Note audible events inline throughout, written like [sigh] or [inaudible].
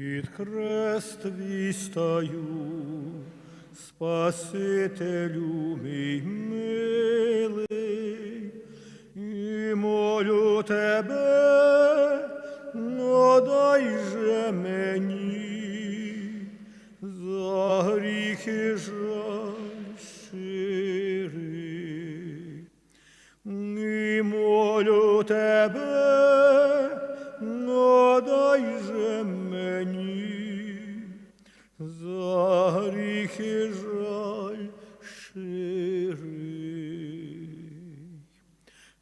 Під хрест твій стаю, Спасителю мій милий, і молю тебе, но дай же мені за гріхи жаль щирий. І молю тебе, гріхи жаль щирий.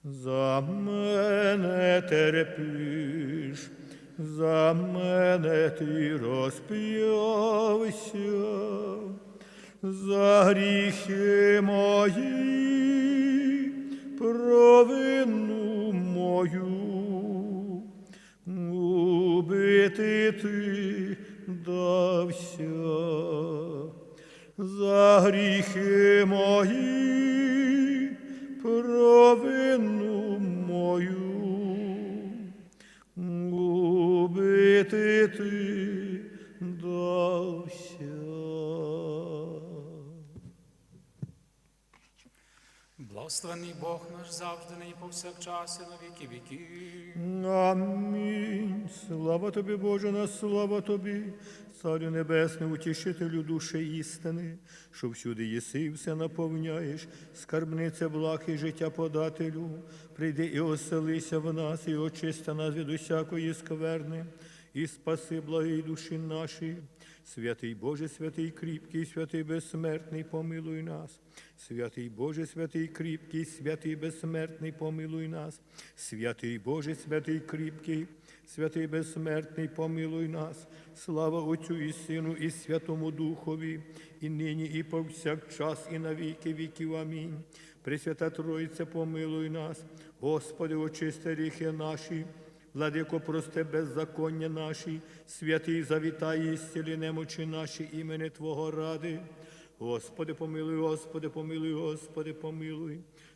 За мене терпиш, за мене ти розп'явся, за гріхи мої, провину мою, убити ти дався, за гріхи мої, провину мою, убити ти дався. Благословений Бог наш завжди нині повсякчас і на віки віків. Амінь. Слава тобі, Боже, на слава тобі, Царю Небесний, утішителю душі істини, що всюди єси і все наповняєш, скарбниця благ і життя подателю. Прийди і оселися в нас, і очисти нас від усякої скверни, і спаси благі душі наші. Святий Боже, святий кріпкий, святий безсмертний, помилуй нас. Святий Боже, святий кріпкий, святий безсмертний, помилуй нас. Святий Боже, святий кріпкий, святий безсмертний, помилуй нас. Слава Отцю і Сину, і Святому Духові, і нині, і повсякчас, і на віки віків. Амінь. Пресвята Троїця, помилуй нас. Господи, очисти ріхи наші. Владико, прости беззаконня наші, святий завітай і зціли немочі наші імені Твого ради. Господи, помилуй, Господи, помилуй, Господи, помилуй.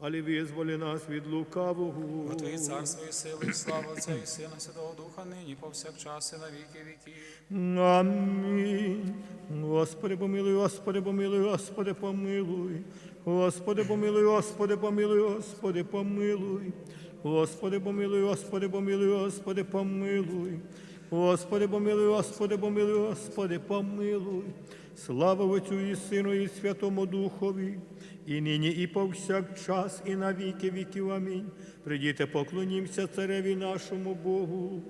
але визволи нас від лукавого. Бо Твоє царство і сили, і слава Отця і Сина, Святого Духа, нині повсякчас і на віки віків. Амінь. Господи, помилуй, Господи, помилуй, Господи, помилуй. Господи, помилуй, Господи, помилуй, Господи, помилуй. Господи, помилуй, Господи, помилуй, Господи, помилуй. Господи, помилуй, Господи, помилуй, Господи, помилуй. Слава Отцю і Сину, і Святому Духові, і нині, і повсякчас, і на віки віків. Амінь. Придіте, поклонімося цареві нашому Богу.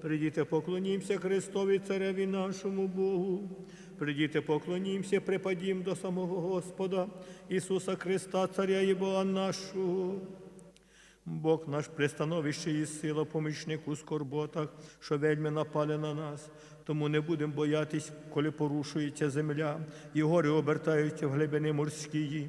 Придіте, поклонімося Христові Цареві нашому Богу. Придіте, поклонімося, припадім до самого Господа Ісуса Христа, Царя і Бога нашого. Бог наш пристановище і сила, помічник у скорботах, що вельми напали на нас. Тому не будемо боятись, коли порушується земля, і гори обертаються в глибини морські.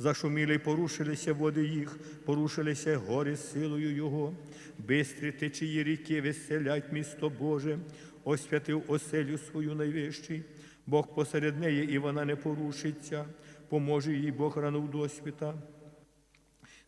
Зашуміли й порушилися води їх, порушилися гори силою Його. Бистрі течії ріки веселять місто Боже, освятив оселю свою найвищий. Бог посеред неї, і вона не порушиться, поможе їй Бог рано в досвіта.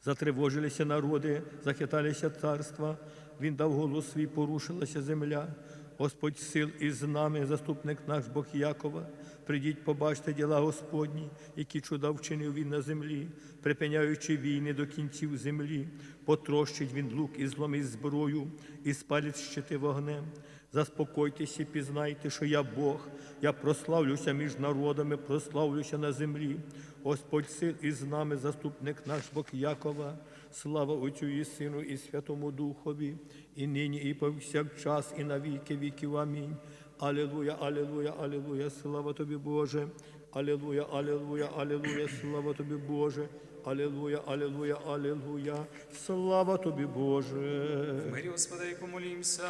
Затривожилися народи, захиталися царства, він дав голос свій, порушилася земля. Господь сил із нами, заступник наш Бог Якова. Придіть, побачте діла Господні, які чуда вчинив він на землі, припиняючи війни до кінців землі, потрощить він лук і зломить зброю, і спалить щити вогнем. Заспокойтеся, пізнайте, що я Бог, я прославлюся між народами, прославлюся на землі. Господь сил із нами, заступник наш Бог Якова, слава Отцю і Сину, і Святому Духові, і нині, і повсякчас, і на віки віків. Амінь. Алілуя, алілуя, алілуя, слава тобі, Боже. Алілуя, алілуя, алілуя, слава тобі, Боже. Алілуя, алілуя, алілуя. Слава тобі, Боже. В мирі, Господи, і помолімся.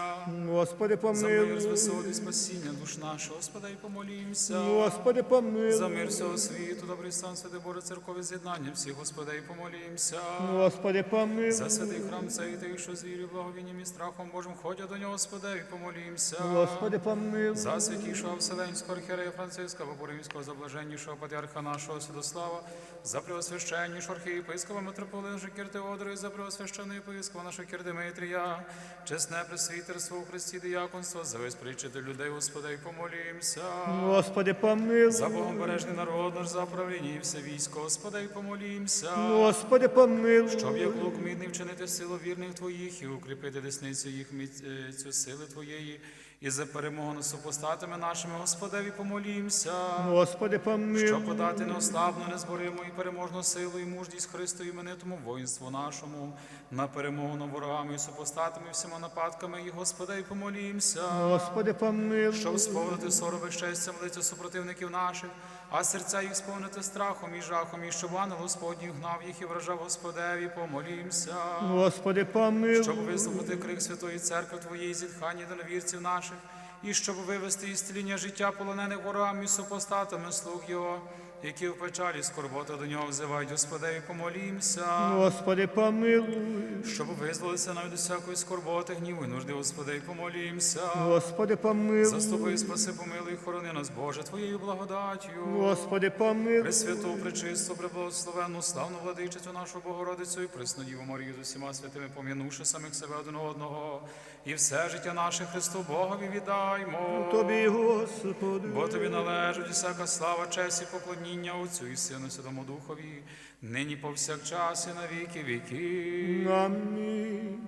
Господи, За мир з помилуй. висоти спасіння душ нашого, Господи, і помолімся. Господи, помилуй. За мир всього світу, добрий стан, святи Боже, церкові з'єднання всіх, Господи, і помолімся. Господи, помилуй. За святий храм цей тих, що з вірою, благовінням і страхом Божим ходять до нього, Господи, і помолімся. Господи, помилуй. За святішого Вселенського архієрея Франциска, Богоримського, за блаженнішого патріарха нашого Святослава, за преосвященнішого архієпископа митрополита Жикір Теодора і за преосвященого єпископа нашого Кір Димитрія, чесне пресвітерство у Христі дияконство, за весь причити людей, Господи, і помолімся. Господи, помилуй. За Богом бережний народ наш, за правління і все військо, Господи, і помолімся. Господи, помилуй. Щоб як лук мідний вчинити силу вірних Твоїх і укріпити десницю їх міцю сили Твоєї, і за перемогу над супостатами нашими, Господеві, помолімся. Господи, помилуй. Щоб подати неославну, незборимо і переможну силу і мужність Христу іменитому воїнству нашому, на перемогу над ворогами і супостатами, всіма нападками, і Господи, і помолімся. Господи, помилуй. Щоб сповнити сороби щастя лиця супротивників наших, а серця їх сповнити страхом і жахом, і щоб ангел Господній гнав їх і вражав Господеві, помолімся. Господи, помилуй. Щоб вислухати крик Святої Церкви Твоєї зітхання до невірців наших, і щоб вивести із тління життя полонених ворами і супостатами слуг Його, які в печалі скорбота до нього взивають, Господеві, помолімся. Господи, помилуй. Щоб визволитися навіть усякої скорботи, гніву і нужди, Господи, помолімся. Господи, помилуй. Заступи, спаси, помилуй, хорони нас, Боже, Твоєю благодаттю. Господи, помилуй. Пресвяту, пречисту, преблагословенну, славну владичицю нашу Богородицю і пресну Діву Марію з усіма святими, пом'янувши самих себе один одного, і все життя наше Христу Богові віддаймо. Тобі, Господи. Бо тобі належить усяка слава, честь і поклоніння Отцю і Сину, Святому Духові, нині повсякчас і на віки віків. Амінь.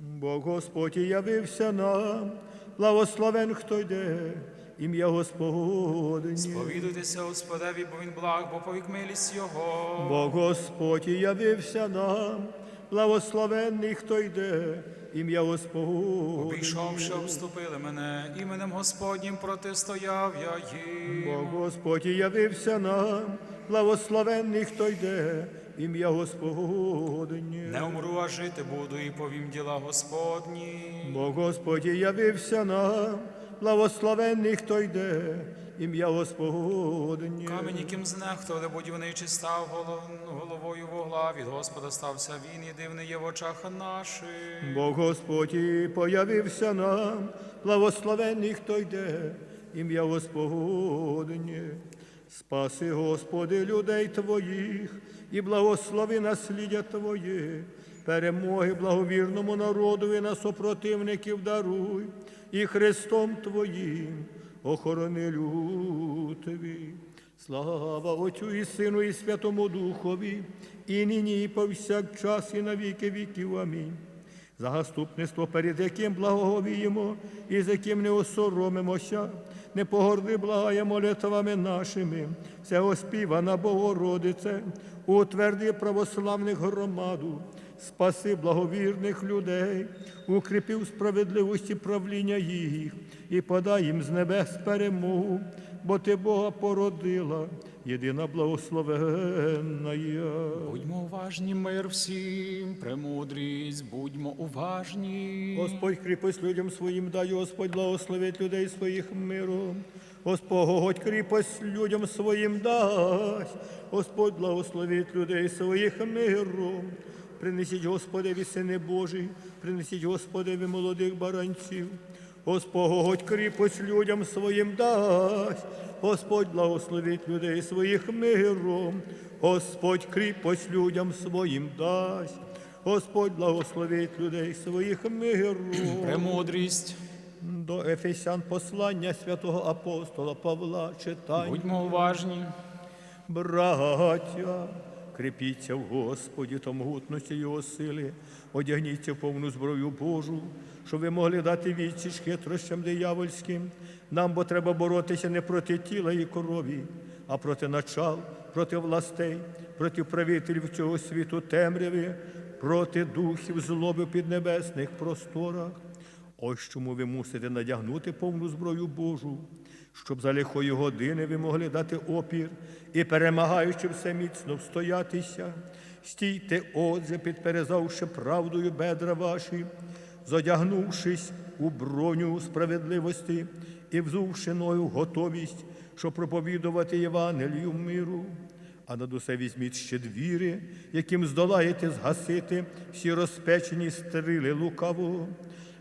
Бо Господь явився нам, благословен, хто йде, ім'я Господнє. Сповідуйтеся Господеві, бо він благ, бо повік милість Його. Бо Господь явився нам, благословенний, хто йде, ім'я Господнє. Обійшовши, обступили мене, іменем Господнім протистояв я їм. Бо Господь явився нам, благословенний, хто йде, ім'я Господнє. Не умру, а жити буду і повім діла Господні. Бо Господь явився нам, благословенний, хто йде, ім'я Господнє. Камінь, яким знехтували будівничий став голов- головою вугла, від Господа стався він, і дивний є в очах наших. Бо Господь і появився нам, благословенний, хто йде, ім'я Господнє. Спаси, Господи, людей Твоїх, і благослови наслідя Твоє, перемоги благовірному народові на супротивників даруй, і Христом Твоїм охорони Твій. Слава Отцю і Сину, і Святому Духові, і нині, і повсякчас, і на віки віків. Амінь. За заступництво, перед яким благоговіємо і з яким не осоромимося, не погорди благає молитвами нашими, всього співана Богородице, утверди православних громаду, спаси благовірних людей, укріпи в справедливості правління їх і подай їм з небес перемогу, бо ти Бога породила, єдина благословенна. Будьмо уважні, мир всім, премудрість, будьмо уважні. Господь кріпость людям своїм дай, Господь благословить людей своїх миром. Господь кріпость людям своїм дасть, Господь благословить людей своїх миром. Принесіть Господеві сини Божі, принесіть Господеві молодих баранців. Господь кріпость людям своїм дасть, Господь благословить людей своїх миром, Господь кріпость людям своїм дасть. Господь благословить людей своїх миром. [clears throat] Премудрість, До Ефесян послання святого апостола Павла читання. будьмо уважні. Браття, кріпіться в Господі та могутності Його сили, одягніться в повну зброю Божу, щоб ви могли дати відсіч хитрощам диявольським. Нам бо треба боротися не проти тіла і крові, а проти начал, проти властей, проти правителів цього світу темряви, проти духів злоби в піднебесних просторах. Ось чому ви мусите надягнути повну зброю Божу, щоб за лихої години ви могли дати опір і, перемагаючи все міцно встоятися. Стійте, отже, підперезавши правдою бедра ваші, зодягнувшись у броню справедливості і взувши ною готовість, щоб проповідувати Євангелію миру. А над усе візьміть ще двіри, яким здолаєте згасити всі розпечені стріли лукавого.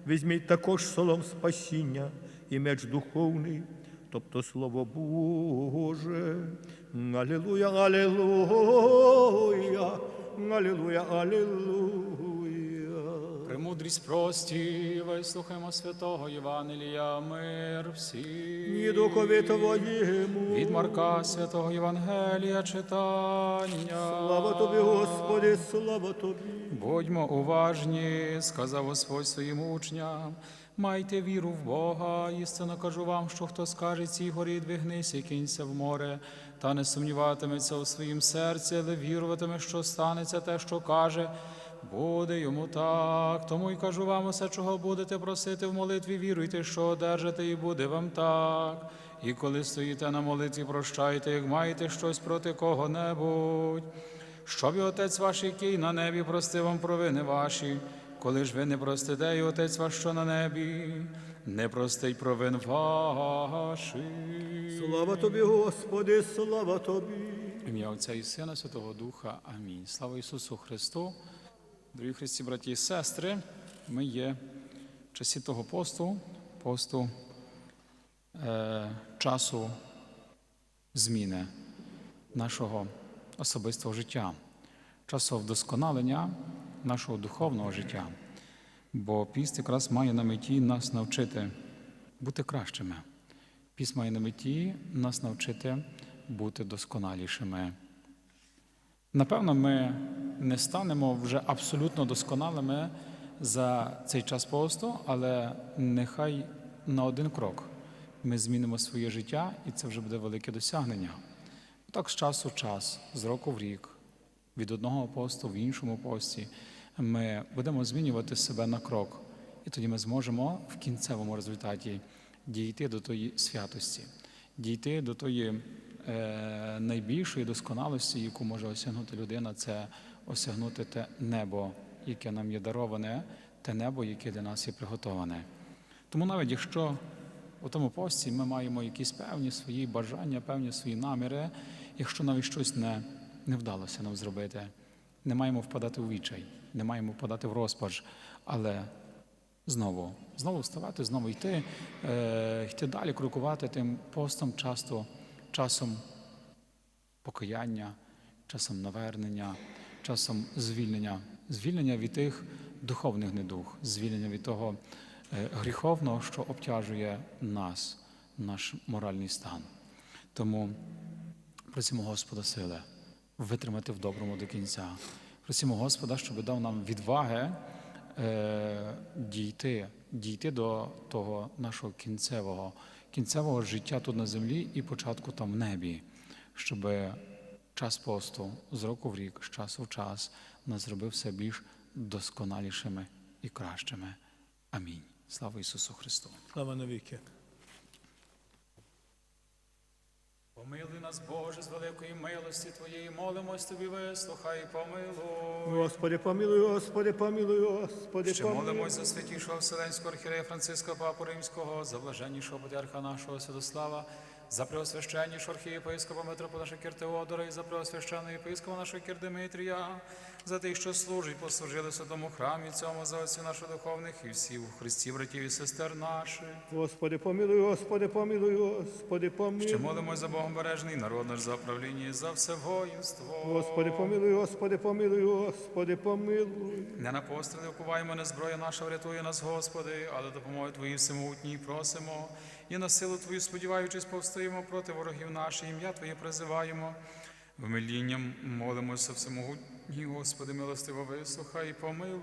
Візьміть також солом спасіння і меч духовний, тобто Слово Боже. Алілуя, алілуя, алілуя, алілуя. Премудрість прості, вислухаймо святого Євангелія, мир всім. Ні духові Твоєму. Від Марка святого Євангелія читання. Слава Тобі, Господи, слава Тобі. Будьмо уважні, сказав Господь своїм учням. Майте віру в Бога, істинно кажу вам, що хто скаже цій горі, двигнися і кинься в море, та не сумніватиметься у своїм серці, але віруватиме, що станеться те, що каже, буде йому так. Тому й кажу вам усе, чого будете просити в молитві, віруйте, що одержите, і буде вам так. І коли стоїте на молитві, прощайте, як маєте щось проти кого-небудь. Щоб і Отець ваш, який на небі, простив вам провини ваші, коли ж ви не простите, і Отець ваш, що на небі, не простить провин ваших. Слава Тобі, Господи, слава Тобі. Ім'я Отця і Сина, Святого Духа. Амінь. Слава Ісусу Христу. Дорогі Христі, браті і сестри, ми є в часі того посту, посту е, часу зміни нашого особистого життя, часу вдосконалення нашого духовного життя. Бо піст якраз має на меті нас навчити бути кращими. Піст має на меті нас навчити бути досконалішими. Напевно, ми не станемо вже абсолютно досконалими за цей час посту, але нехай на один крок ми змінимо своє життя, і це вже буде велике досягнення. Так з часу в час, з року в рік, від одного посту в іншому пості, ми будемо змінювати себе на крок, і тоді ми зможемо в кінцевому результаті дійти до тої святості, дійти до тої е, найбільшої досконалості, яку може осягнути людина, це осягнути те небо, яке нам є дароване, те небо, яке для нас є приготоване. Тому навіть якщо у тому пості ми маємо якісь певні свої бажання, певні свої наміри, якщо навіть щось не, не вдалося нам зробити, не маємо впадати у відчай, не маємо впадати в розпач, але знову, знову вставати, знову йти, е, йти далі, крокувати тим постом часто, часом покаяння, часом навернення, часом звільнення, звільнення від тих духовних недух, звільнення від того е, гріховного, що обтяжує нас, наш моральний стан. Тому просимо Господа сили витримати в доброму до кінця. Просимо Господа, щоб дав нам відваги е, дійти, дійти до того нашого кінцевого, кінцевого життя тут на землі і початку там в небі, щоб час посту з року в рік, з часу в час нас зробив все більш досконалішими і кращими. Амінь. Слава Ісусу Христу! Слава навіки. Помилуй нас, Боже, з великої милості Твоєї, молимось Тобі, вислухай, і помилуй. Господи, помилуй, Господи, помилуй, Господи, Ще помилуй. молимось за святішого Вселенського архірея Франциска Папу Римського, за блаженнішого патріарха нашого Святослава, за преосвященнішого архієпископа митрополита Кіртеодора і за преосвященного єпископа нашого Кір Димитрія, за тих, що служать, послужили святому храмі цьому, за отців наших духовних і всіх у Христі, братів і сестер наших. Господи, помилуй, Господи, помилуй, Господи, помилуй. Ще молимось за Богом бережний народ наш за правління і за все воїнство. Господи, помилуй, Господи, помилуй, Господи, помилуй. Не на постріли вкуваємо, не зброя наша врятує нас, Господи, але допомоги Твої всемогутній просимо. І на силу Твою, сподіваючись, повстоїмо проти ворогів наших, ім'я Твоє призиваємо. Вмилінням молимося всемогутній, Господи, милостиво вислухай і помилуй.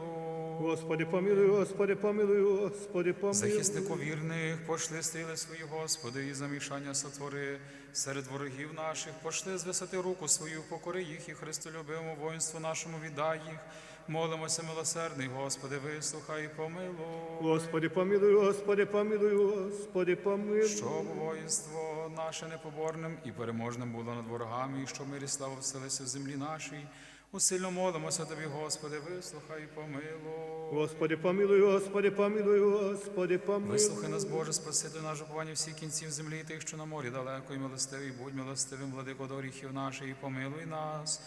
Господи, помилуй, Господи, помилуй, Господи, помилуй. Захиснику вірних, пошли стріли свої, Господи, і замішання сотвори серед ворогів наших, пошли з висоти руку свою, покори їх і Христолюбивому воїнству нашому віддай їх. Молимося, милосердний, Господи, вислухай і помилуй. Господи, помилуй, Господи, помилуй, Господи, помилуй. Щоб воїнство наше непоборним і переможним було над ворогами, і щоб мир і слава вселися в землі нашій. Усильно молимося тобі, Господи, вислухай і помилуй. Господи, помилуй, Господи, помилуй, Господи, помилуй. Вислухай нас, Боже, спасити наш уповання всіх кінців землі, і тих, що на морі далеко, і милостивий, будь милостивим, владико до гріхів наших, і помилуй нас.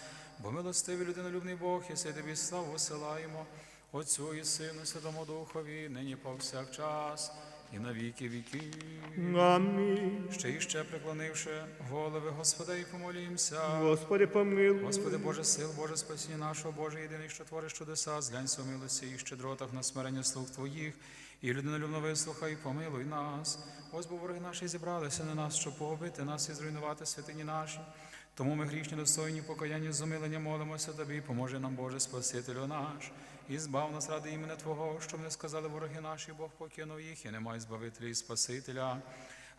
Бо милостивий людинолюбний Бог, і сей тобі славу посилаємо, Отцю і Сину, і Святому Духові, нині повсякчас, і на віки віків. Амінь. Ще і ще преклонивши голови, Господа, і помолімся. Господи, помилуй. Господи Боже сил, Боже спасіння нашого, Боже єдиний, що твориш чудеса, зглянься у милості і щедротах на смирення слуг Твоїх, і людинолюбно вислухай, помилуй нас. Ось бо вороги наші зібралися на нас, щоб погубити нас і зруйнувати святині наші. Тому ми грішні достойні покаяння з умилення молимося Тобі, поможи нам, Боже, Спасителю наш, і збав нас ради імені Твого, щоб не сказали вороги наші, Бог покинув їх, і немає збавителя і Спасителя.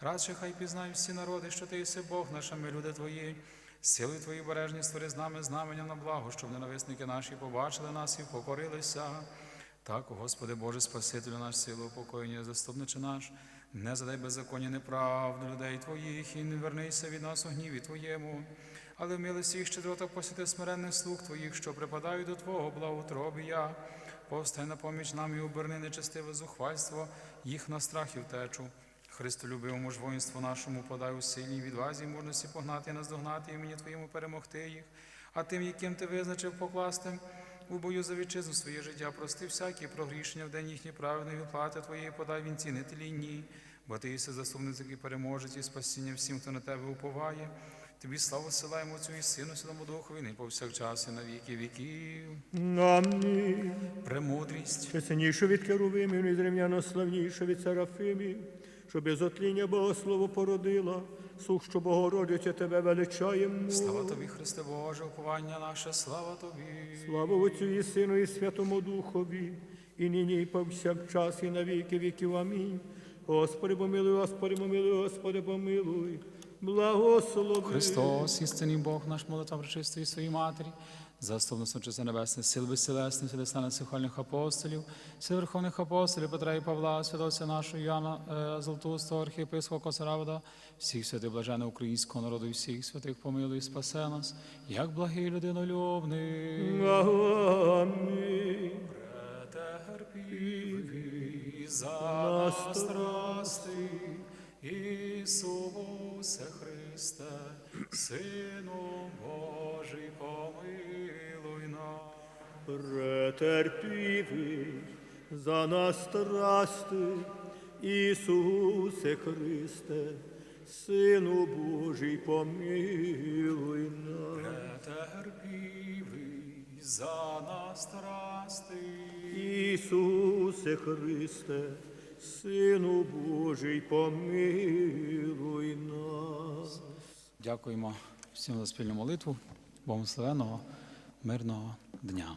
Радше хай пізнають всі народи, що ти єси Бог наш, ми люди Твої. Силою Твої бережні створи з нами знамення на благо, щоб ненависники наші побачили нас і покорилися. Так, Господи Боже, Спасителю наш силу, упокоєння, заступниче наш, не задай беззаконня неправду людей Твоїх, і не вернися від нас у гніві Твоєму. Але в милості і щедротах посіти смиренних слуг Твоїх, що припадають до Твого благоутробія. Повстай на поміч нам і оберни нечестиве зухвальство, їх на страх і втечу. Христолюбивому ж воїнству нашому подай у сильній відвазі, і мужності погнати наздогнати імені Твоєму перемогти їх, а тим, яким ти визначив покласти у бою за вітчизну своє життя, прости всякі прогрішення в день їхні праведної відплати Твоєї подай вінці нетелінні, бо ти єси заступник, який переможець і спасіння всім, хто на тебе уповає. Тобі славу силаємо Отцю і Сину, Святому Духові, нині повсякчас і на віки віків. Амінь. Премудрість. Чесніше від керувимів, незрівняно славніше від серафимів, що без отління Богослово породила, сух, що Богородиця тебе величаємо. Слава тобі, Христе Боже, уповання наше, слава тобі. Слава Отцю і Сину, і Святому Духові, і нині, і повсякчас, і на віки віків. Амінь. Господи, помилуй, Господи, помилуй, Господи, помилуй. Благослови. Христос, істинний Бог наш, молитва пречистої своїй матері, заступництво чесне небесне, сил безселесних, сили стане сихальних апостолів, сил верховних апостолів, Петра і Павла, святоця нашого Яна е, Золотоустого, архієпископа Косаравда, всіх святих блажених українського народу, і всіх святих помилуй, і спасе нас, як благий людинолюбний. Амінь. Претерпівий за нас страсти, Ісусе Христе, Сину Претерпівий за нас страсти, Ісусе Христе, Сину Божий, помилуй нас. Претерпівий за нас страсти, Ісусе Христе, Сину Божий, помилуй нас. Дякуємо всім за спільну молитву. Богословенного, мирного дня.